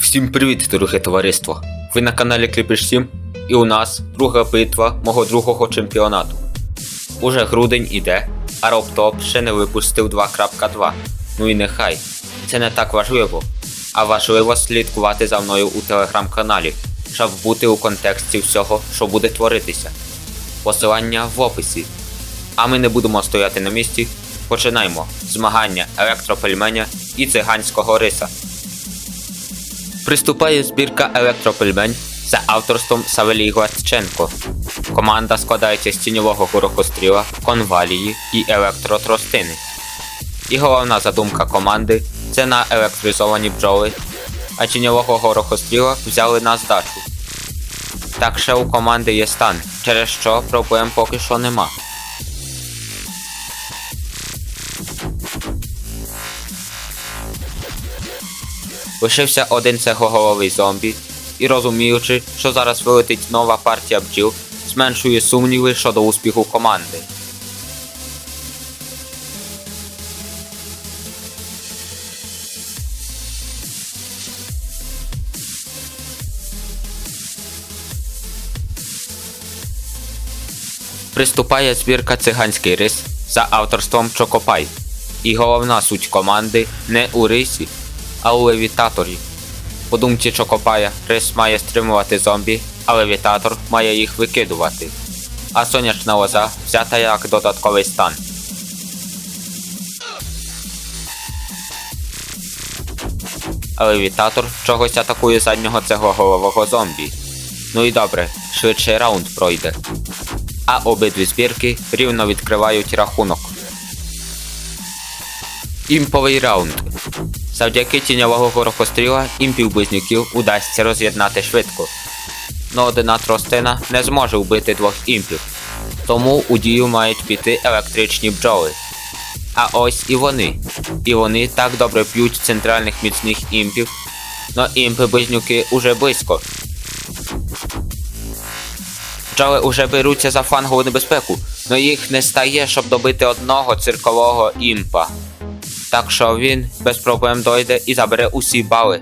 Всім привіт, дороге товариство! Ви на каналі Кліпіш 7 і у нас друга битва мого другого чемпіонату. Уже грудень іде, а Роптоп ще не випустив 2.2. Ну і нехай. Це не так важливо. А важливо слідкувати за мною у телеграм-каналі, щоб бути у контексті всього, що буде творитися. Посилання в описі. А ми не будемо стояти на місці. Починаємо змагання електропельменя і циганського риса. Приступає збірка електропельмень за авторством Савелій Гладченко. Команда складається з тіньового горохостріла, конвалії і електротростини. І головна задумка команди це на електризовані бджоли, а тіньового горохостріла взяли на здачу. Так ще у команди є стан, через що проблем поки що нема. Лишився один цеглоголовий зомбі, і розуміючи, що зараз вилетить нова партія бджіл, зменшує сумніви щодо успіху команди. Приступає збірка циганський рис за авторством Чокопай. І головна суть команди не у рисі, а у левітаторі. По думці Чокопая, рис має стримувати зомбі, а левітатор має їх викидувати. А сонячна лоза взята як додатковий стан. А левітатор чогось атакує заднього цеглоголового зомбі. Ну і добре, швидший раунд пройде. А обидві збірки рівно відкривають рахунок. Імповий раунд. Завдяки тіньового горохостріла імпів близнюків удасться роз'єднати швидко. Но одна тростина не зможе вбити двох імпів, тому у дію мають піти електричні бджоли. А ось і вони. І вони так добре п'ють центральних міцних імпів, но імпи близнюки уже близько. Бджоли уже беруться за фангову небезпеку, но їх не стає, щоб добити одного циркового імпа. Так що він без проблем дойде і забере усі бали.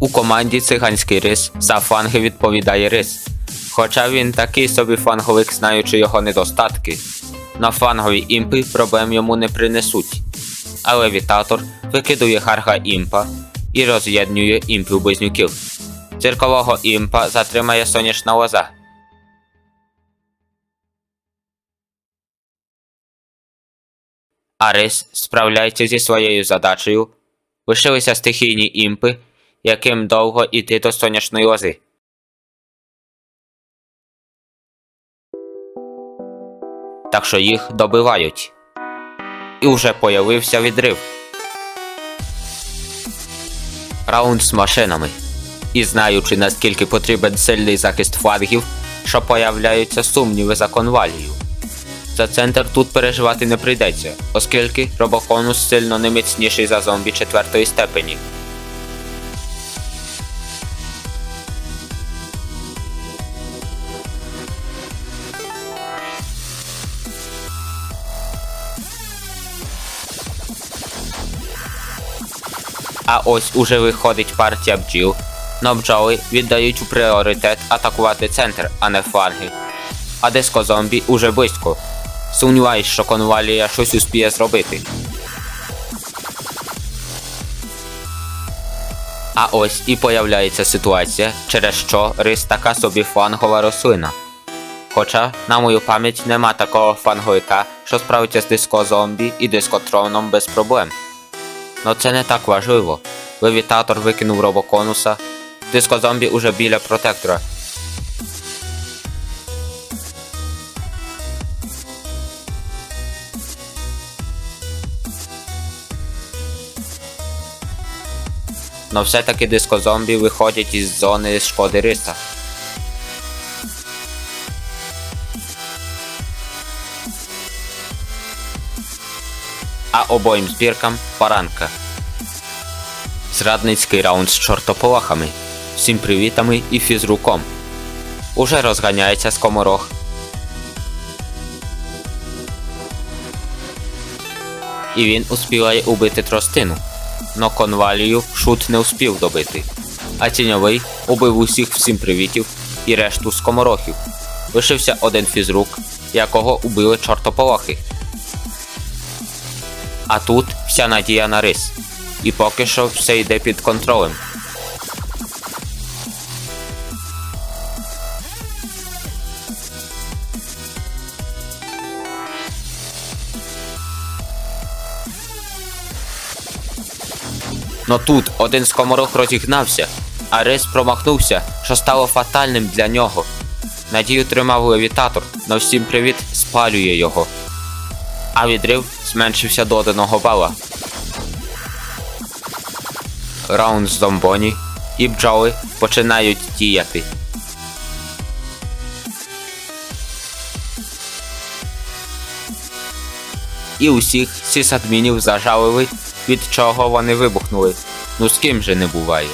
У команді циганський рис за фанги відповідає рис. Хоча він такий собі фанговик, знаючи його недостатки. На фангові імпи проблем йому не принесуть. А левітатор викидує гарга імпа і роз'єднує імпів близнюків. Циркового імпа затримає сонячна лоза. Арис справляється зі своєю задачею. Лишилися стихійні імпи, яким довго йти до сонячної лози. Так що їх добивають. І вже появився відрив. Раунд з машинами. І знаючи, наскільки потрібен сильний захист флагів, що появляються сумніви за конвалію. За центр тут переживати не прийдеться, оскільки робоконус сильно не міцніший за зомбі четвертої степені. А ось уже виходить партія бджіл, но бджоли віддають у пріоритет атакувати центр, а не фланги. А диско зомбі уже близько. Сумніваюсь, що конвалія щось успіє зробити. А ось і появляється ситуація, через що рис така собі флангова рослина. Хоча, на мою пам'ять, нема такого фанговика, що справиться з дискозомбі і дискотроном без проблем. Но це не так важливо. Левітатор викинув робоконуса, дискозомбі уже біля протектора, но все-таки дискозомбі виходять із зони шкоди риса. А обоїм збіркам паранка. Зрадницький раунд з чортополахами, всім привітами і фізруком. Уже розганяється скоморох. І він успіває убити тростину. Но конвалію шут не успів добити. А тіньовий убив усіх всім привітів і решту скоморохів. Лишився один фізрук, якого убили чортополохи. А тут вся надія на рис. І поки що все йде під контролем. Но тут один скоморох розігнався, а рис промахнувся, що стало фатальним для нього. Надію тримав левітатор, но всім привіт спалює його. А відрив зменшився до одного бала. Раунд з зомбоні і бджоли починають діяти. І усіх сісадмінів зажалили, від чого вони вибухнули. Ну з ким же не буває.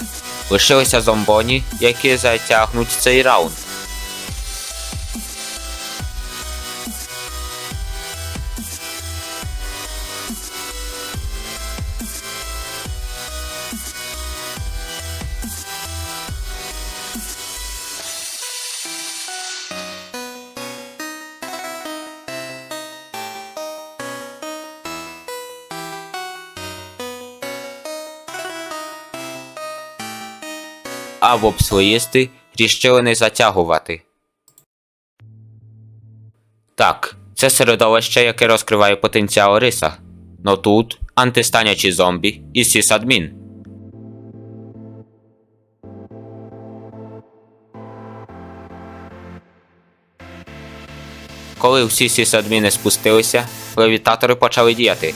Лишилися зомбоні, які затягнуть цей раунд. А вобслоїсти рішили не затягувати. Так, це середовище, яке розкриває потенціал риса. Но тут антистанячі зомбі і сісадмін. Коли всі сісадміни спустилися, левітатори почали діяти.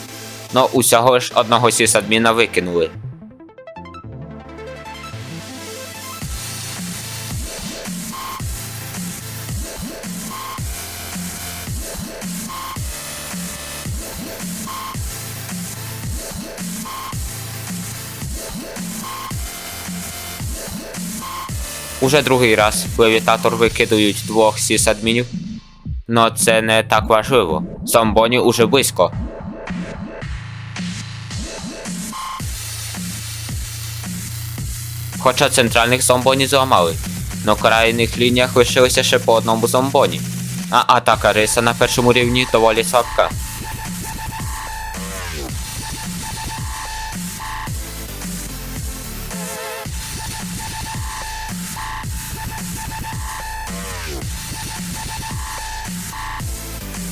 Но усього ж одного сісадміна викинули. Уже другий раз левітатор викидують двох сісадмінів. Но це не так важливо. Зомбоні уже близько. Хоча центральних зомбоні зламали, на крайних лініях лишилося ще по одному зомбоні. А атака риса на першому рівні доволі слабка.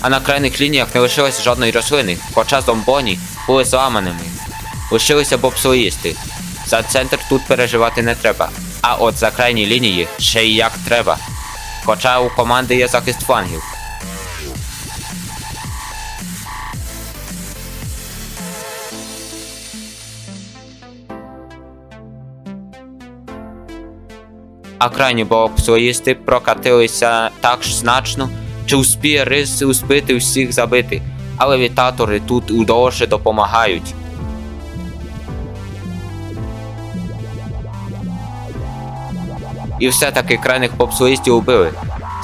А на крайних лініях не лишилось жодної рослини, хоча зомбоні були зламаними. Лишилися бобслоїсти. За центр тут переживати не треба. А от за крайні лінії ще й як треба. Хоча у команди є захист флангів. А крайні бобслоїсти прокатилися так ж значно, чи успіє Риси успіти всіх забити, але вітатори тут удовше допомагають. І все-таки крайних попсуїстів убили.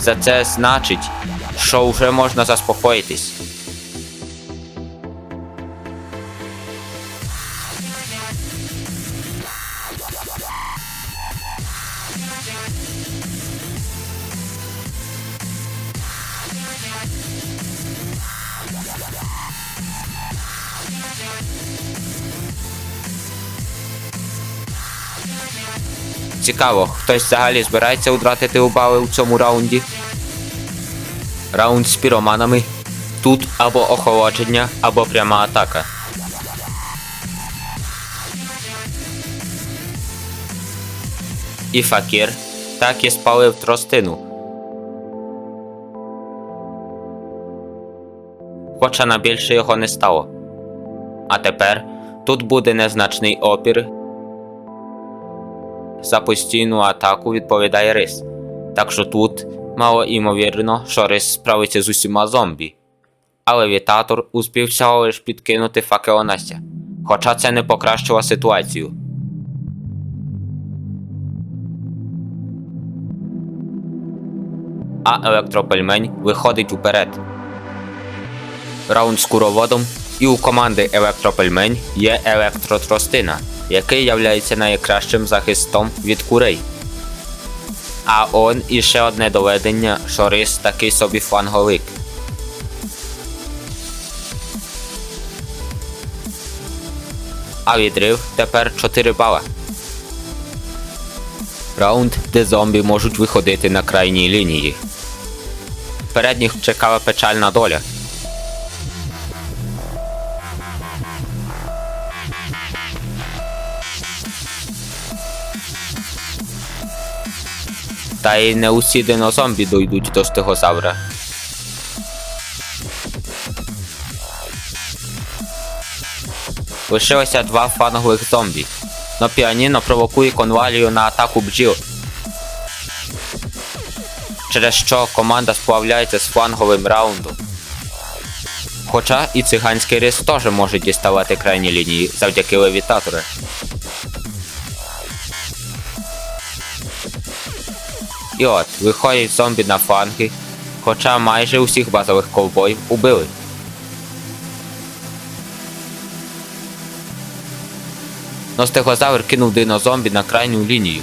За це значить, що вже можна заспокоїтись. Цікаво, хтось взагалі збирається втратити у бали у цьому раунді. Раунд з піроманами. Тут або охолодження, або пряма атака. І факір так і спалив тростину. Хоча на більше його не стало. А тепер тут буде незначний опір за постійну атаку відповідає рис. Так що тут мало імовірно, що рис справиться з усіма зомбі. Але вітатор успів всього лиш підкинути факелонастя, хоча це не покращило ситуацію. А електропельмень виходить уперед. Раунд з куроводом І у команди Електропельмень є електротростина, який являється найкращим захистом від курей. А он іще одне доведення, що рис такий собі фанговик. А відрив тепер 4 бала. Раунд, де зомбі можуть виходити на крайній лінії. Передніх чекала печальна доля. Та й не усі динозомбі дойдуть до стегозавра. Лишилося два фангових зомбі. Но піаніно провокує конвалію на атаку бджіл. Через що команда сплавляється з фланговим раундом. Хоча і циганський рис теж може діставати крайні лінії завдяки левітатору. І от, виходять зомбі на фланги, хоча майже усіх базових ковбоїв убили. Но стегозавр кинув динозомбі на крайню лінію.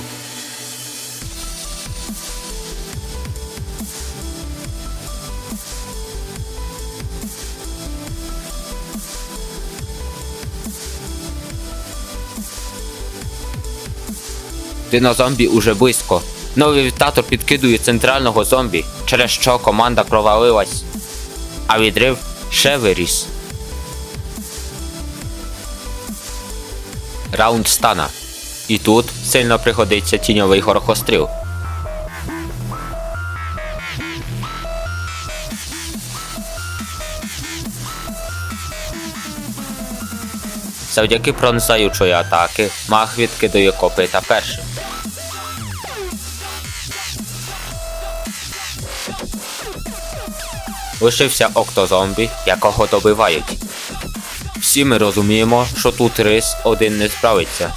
Динозомбі уже близько. Новий вітатор підкидує центрального зомбі, через що команда провалилась. А відрив ще виріс. Раунд стана. І тут сильно пригодиться тіньовий горохостріл. Завдяки пронзаючої атаки маг відкидує копита першим. Лишився октозомбі, якого добивають. Всі ми розуміємо, що тут рис один не справиться.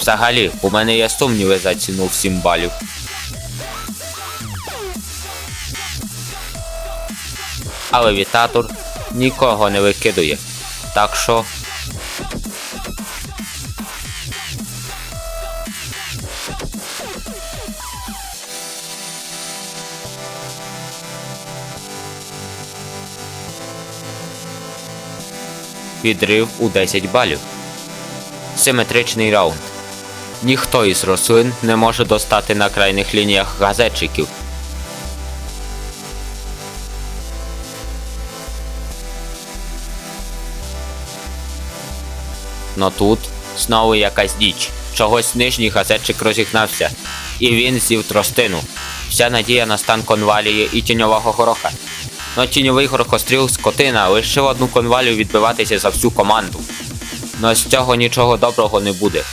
Взагалі, у мене є сумніви за ціну в 7 балів. Але вітатор нікого не викидує. Так що. Відрив у 10 балів. Симетричний раунд. Ніхто із рослин не може достати на крайніх лініях газетчиків. Но тут знову якась діч. Чогось нижній газетчик розігнався, і він з'їв тростину. Вся надія на стан конвалії і тіньового Но тіньовий горохостріл скотина лишив одну конвалію відбиватися за всю команду. Но з цього нічого доброго не буде.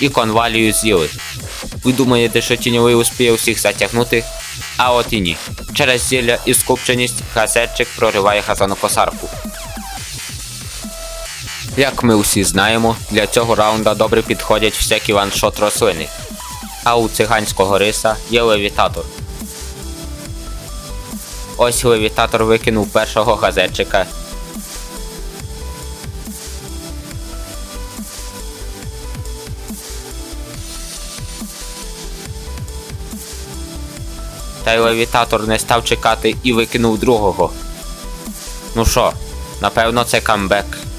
І конвалію з'їли. Ви думаєте, що тіньовий успіє всіх затягнути? А от і ні. Через зілля і скупченість газетчик прориває газонокосарку. Як ми усі знаємо, для цього раунда добре підходять всякі ваншот рослини. А у циганського риса є левітатор. Ось левітатор викинув першого газетчика. Та й левітатор не став чекати і викинув другого. Ну що, напевно, це камбек.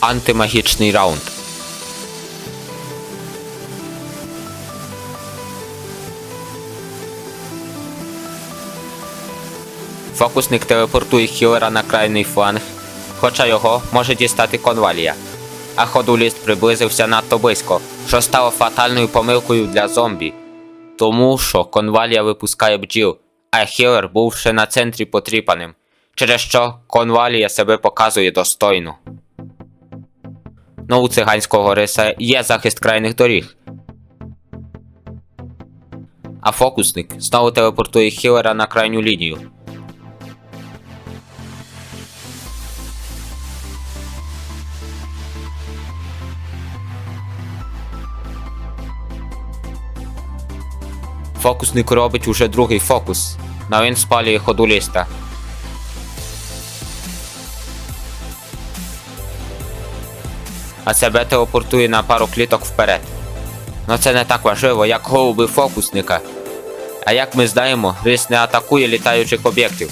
Антимагічний раунд. Фокусник телепортує хілера на крайний фланг, хоча його може дістати конвалія. А ходуліст приблизився надто близько, що стало фатальною помилкою для зомбі. Тому що конвалія випускає бджіл, а хілер був ще на центрі потріпаним, через що конвалія себе показує достойно. Нову у циганського риса є захист крайних доріг. А фокусник знову телепортує Хілера на крайню лінію. Фокусник робить уже другий фокус. На він спалює ходу ліста. А себе телепортує на пару кліток вперед. Но це не так важливо, як голуби фокусника. А як ми знаємо, рис не атакує літаючих об'єктів.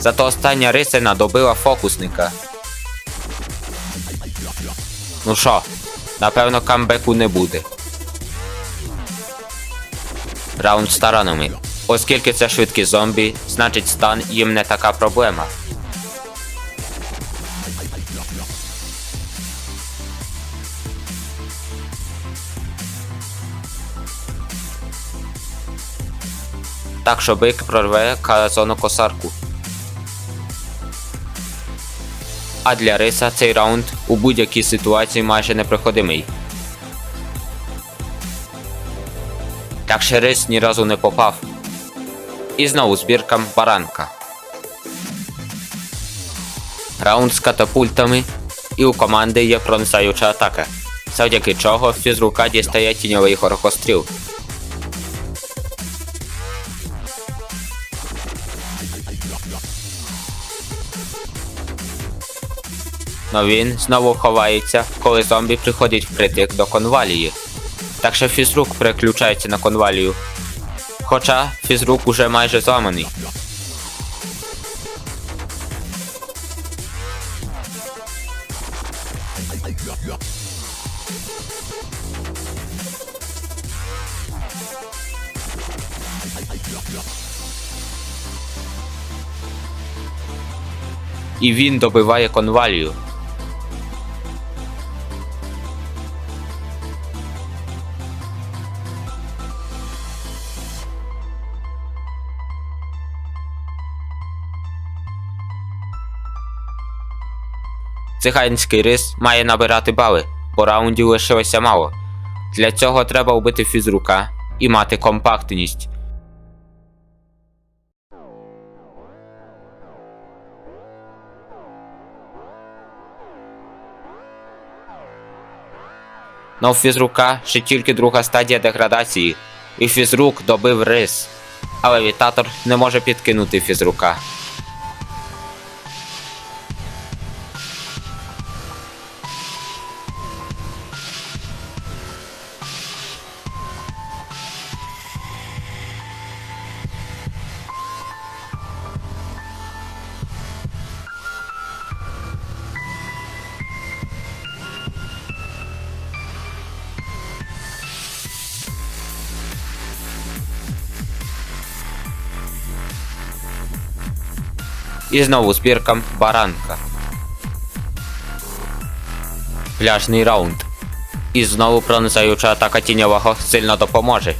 Зато остання рисина добила фокусника. Ну що, напевно, камбеку не буде. Раунд з таранами. Оскільки це швидкі зомбі, значить стан їм не така проблема. Так що бик прорве казону косарку. А для риса цей раунд у будь-якій ситуації майже непроходимий. Так що рис ні разу не попав. І знову збірка баранка. Раунд з катапультами, і у команди є пронизаюча атака, завдяки чого фізрука дістає тіньовий горохостріл. Но він знову ховається, коли зомбі приходять впритик до конвалії. Так що фізрук переключається на конвалію. Хоча фізрук уже майже зламаний. І він добиває конвалію. Циганський рис має набирати бали, бо раундів лишилося мало. Для цього треба вбити фізрука і мати компактність. Но у фізрука ще тільки друга стадія деградації, і фізрук добив рис. Але левітатор не може підкинути фізрука. І знову збірка баранка. Пляжний раунд. І знову пронизаюча атака тіньового сильно допоможе.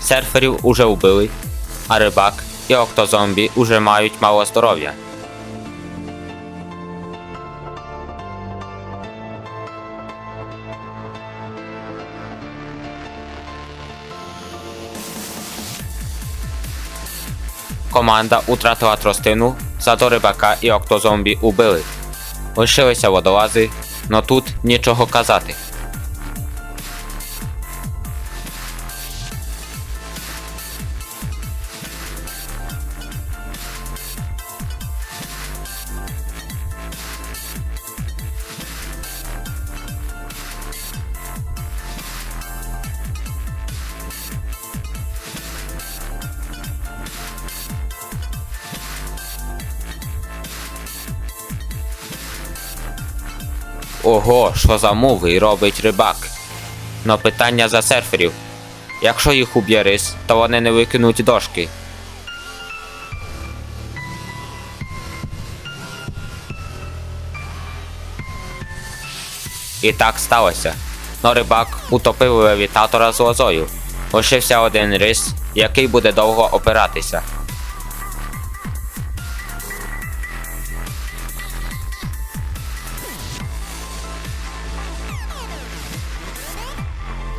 Серферів уже вбили, а рибак і октозомбі уже мають мало здоров'я. Команда утратила тростину, зато рибака і октозомбі убили. Лишилися водолази, но тут нічого казати. Ого, що за муви робить рибак. Но питання за серферів. Якщо їх уб'є рис, то вони не викинуть дошки. І так сталося. Но рибак утопив левітатора з лозою. Лишився один рис, який буде довго опиратися.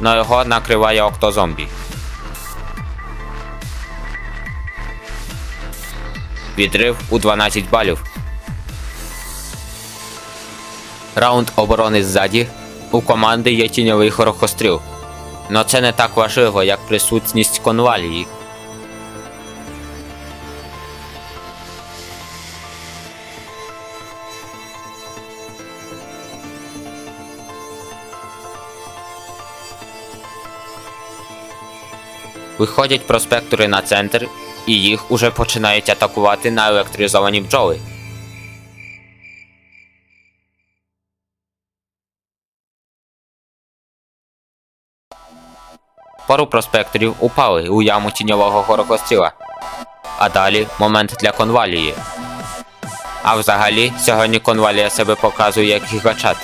Но його накриває октозомбі. Відрив у 12 балів. Раунд оборони ззаді. У команди є тіньовий хорохостріл. Но це не так важливо, як присутність конвалії. Виходять проспектори на центр, і їх уже починають атакувати наелектризовані бджоли. Пару проспекторів упали у яму тіньового горокостріла. А далі момент для конвалії. А взагалі, сьогодні конвалія себе показує як гігачат.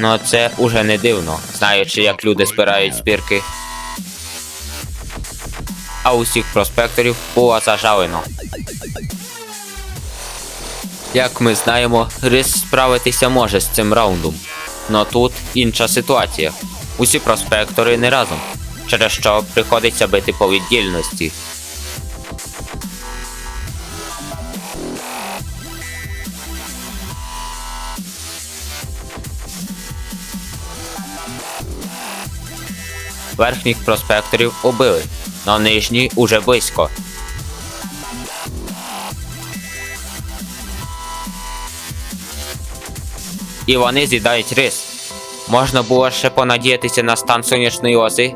Ну це уже не дивно, знаючи, як люди збирають збірки. А усіх проспекторів було зажалено. Як ми знаємо, Рис справитися може з цим раундом. Но тут інша ситуація. Усі проспектори не разом, через що приходиться бити по віддільності. Верхніх проспекторів убили, но нижні уже близько. І вони з'їдають рис. Можна було ще понадіятися на стан сонячної оси.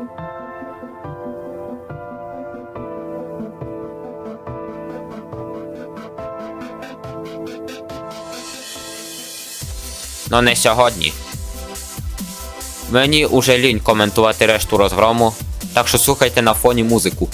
Но не сьогодні. Мені уже лінь коментувати решту розгрому, так що слухайте на фоні музику.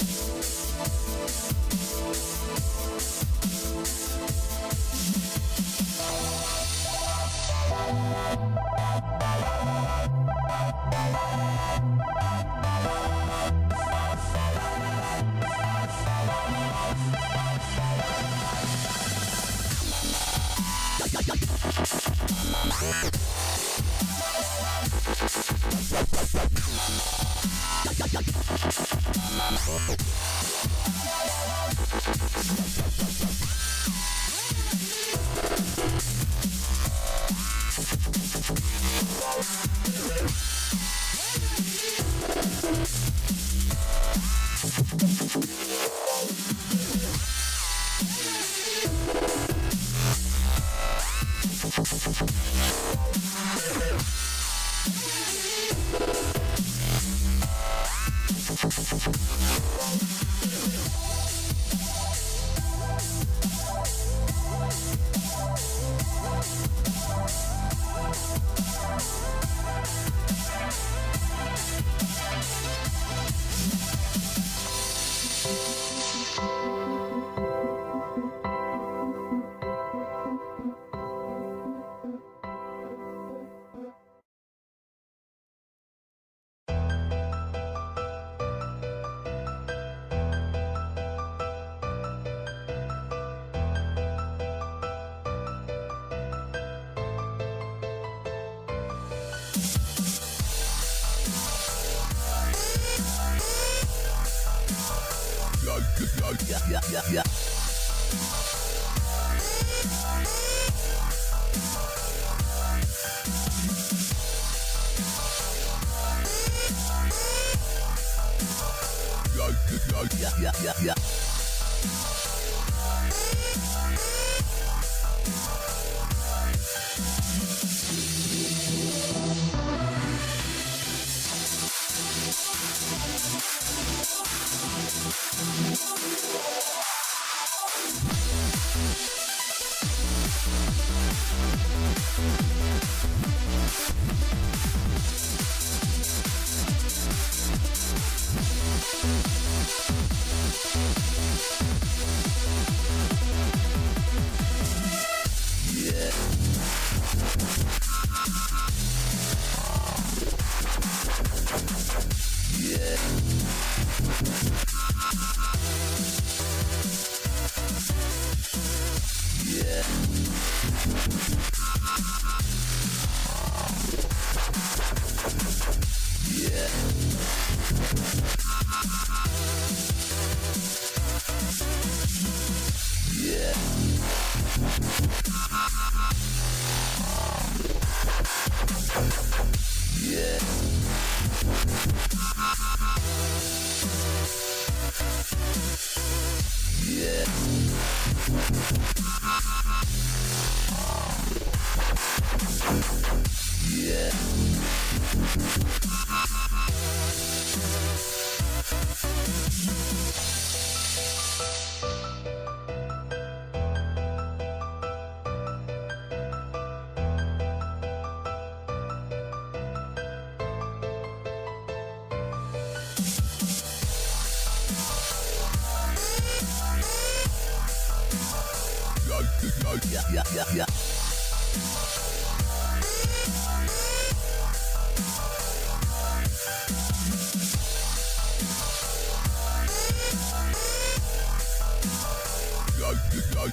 ja, ja, ja, ja.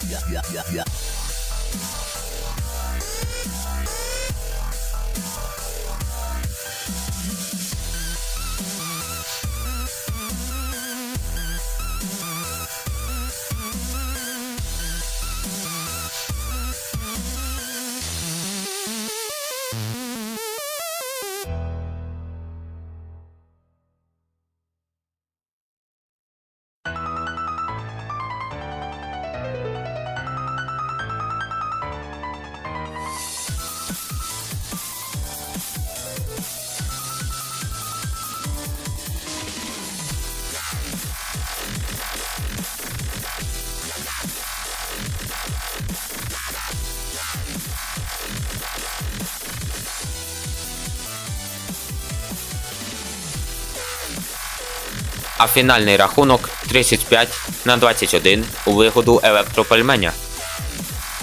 Yeah, yeah, yeah, yeah. А фінальний рахунок 35 на 21 у вигоду електропельменя.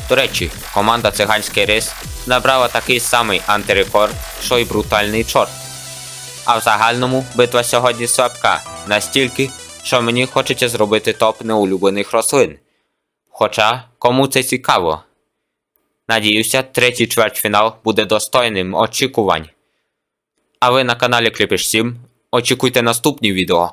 До речі, команда циганський рис набрала такий самий антирекорд, що й брутальний чорт. А в загальному битва сьогодні слабка настільки, що мені хочеться зробити топ неулюблених рослин. Хоча кому це цікаво. Надіюся, третій чвертьфінал буде достойним очікувань. А ви на каналі Кліпіш 7 очікуйте наступні відео.